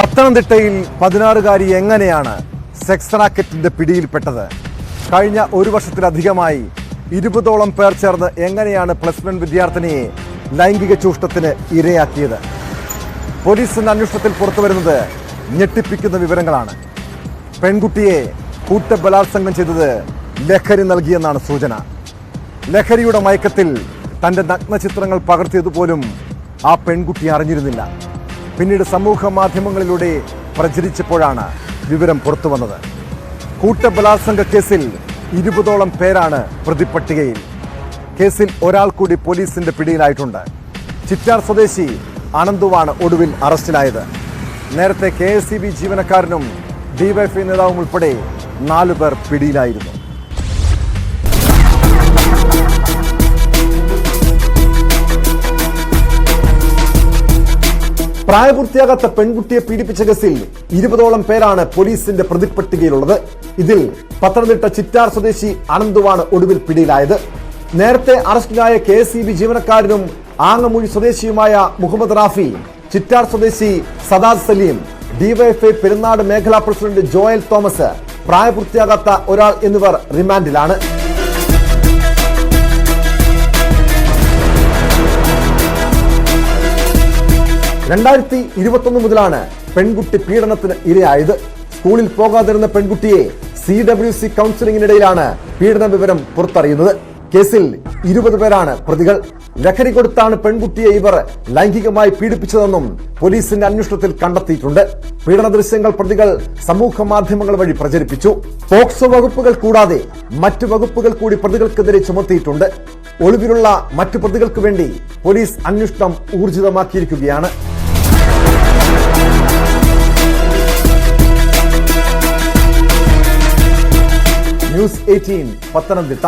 പത്തനംതിട്ടയിൽ പതിനാറുകാരി എങ്ങനെയാണ് സെക്സ് റാക്കറ്റിന്റെ പിടിയിൽപ്പെട്ടത്? കഴിഞ്ഞ ഒരു വർഷത്തിലധികമായി ഇരുപതോളം പേർ ചേർന്ന് എങ്ങനെയാണ് പ്ലസ് വൺ വിദ്യാർത്ഥിനിയെ ലൈംഗിക ചൂഷണത്തിന് ഇരയാക്കിയത്? പോലീസിന്റെ അന്വേഷണത്തിൽ പുറത്തുവരുന്നത് ഞെട്ടിപ്പിക്കുന്ന വിവരങ്ങളാണ്. പെൺകുട്ടിയെ കൂട്ട ബലാത്സംഗം ചെയ്തത് ലഹരി നൽകിയെന്നാണ് സൂചന. ലഹരിയുടെ മയക്കത്തിൽ തന്റെ നഗ്നചിത്രങ്ങൾ പകർത്തിയതുപോലും ആ പെൺകുട്ടി അറിഞ്ഞിരുന്നില്ല. പിന്നീട് സമൂഹ മാധ്യമങ്ങളിലൂടെ പ്രചരിച്ചപ്പോഴാണ് വിവരം പുറത്തു വന്നത് കൂട്ടബലാത്സംഗ കേസിൽ ഇരുപതോളം പേരാണ് പ്രതിപ്പട്ടികയിൽ കേസിൽ ഒരാൾ കൂടി പോലീസിന്റെ പിടിയിലായിട്ടുണ്ട്. ചിറ്റാർ സ്വദേശി അനന്തുവാണ് ഒടുവിൽ അറസ്റ്റിലായത്. നേരത്തെ കെ എസ് സി ബി ജീവനക്കാരനും ഡിവൈഎഫ്ഐ നേതാവും ഉൾപ്പെടെ നാലു പേർ പിടിയിലായിരുന്നു. പ്രായപൂർത്തിയാകാത്ത പെൺകുട്ടിയെ പീഡിപ്പിച്ച കേസിൽ ഇരുപതോളം പേരാണ് പോലീസിന്റെ പ്രതിപ്പട്ടികയിലുള്ളത്. ഇതിൽ പത്തനംതിട്ട ചിറ്റാർ സ്വദേശി അനന്തുവാണ് ഒടുവിൽ പിടിയിലായത്. നേരത്തെ അറസ്റ്റിലായ കെ എസ് ബി ജീവനക്കാരനും ആങ്ങമൂഴി സ്വദേശിയുമായ മുഹമ്മദ് റാഫി ചിറ്റാർ സ്വദേശി സദാദ് സലീം ഡിവൈഎഫ്ഐ പെരുന്നാട് മേഖലാ പ്രസിഡന്റ് ജോയൽ തോമസ് പ്രായപൂർത്തിയാകാത്ത ഒരാൾ എന്നിവർ റിമാൻഡിലാണ്. രണ്ടായിരത്തി ഇരുപത്തൊന്ന് മുതലാണ് പെൺകുട്ടി പീഡനത്തിന് ഇരയായത്. സ്കൂളിൽ പോകാതിരുന്ന പെൺകുട്ടിയെ സി ഡബ്ല്യു സി കൗൺസിലിംഗിനിടയിലാണ് പീഡന വിവരം പുറത്തറിയുന്നത്. കേസിൽ ഇരുപത് പേരാണ് പ്രതികൾ. ലഹരി കൊടുത്താണ് പെൺകുട്ടിയെ ഇവർ ലൈംഗികമായി പീഡിപ്പിച്ചതെന്നും പോലീസിന്റെ അന്വേഷണത്തിൽ കണ്ടെത്തിയിട്ടുണ്ട്. പീഡന ദൃശ്യങ്ങൾ പ്രതികൾ സമൂഹ മാധ്യമങ്ങൾ വഴി പ്രചരിപ്പിച്ചു. പോക്സോ വകുപ്പുകൾ കൂടാതെ മറ്റു വകുപ്പുകൾ കൂടി പ്രതികൾക്കെതിരെ ചുമത്തിയിട്ടുണ്ട്. ഒളിവിലുള്ള മറ്റു പ്രതികൾക്ക് വേണ്ടി പോലീസ് അന്വേഷണം ഊർജിതമാക്കിയിരിക്കുകയാണ്. News eighteen Pathanamthitta.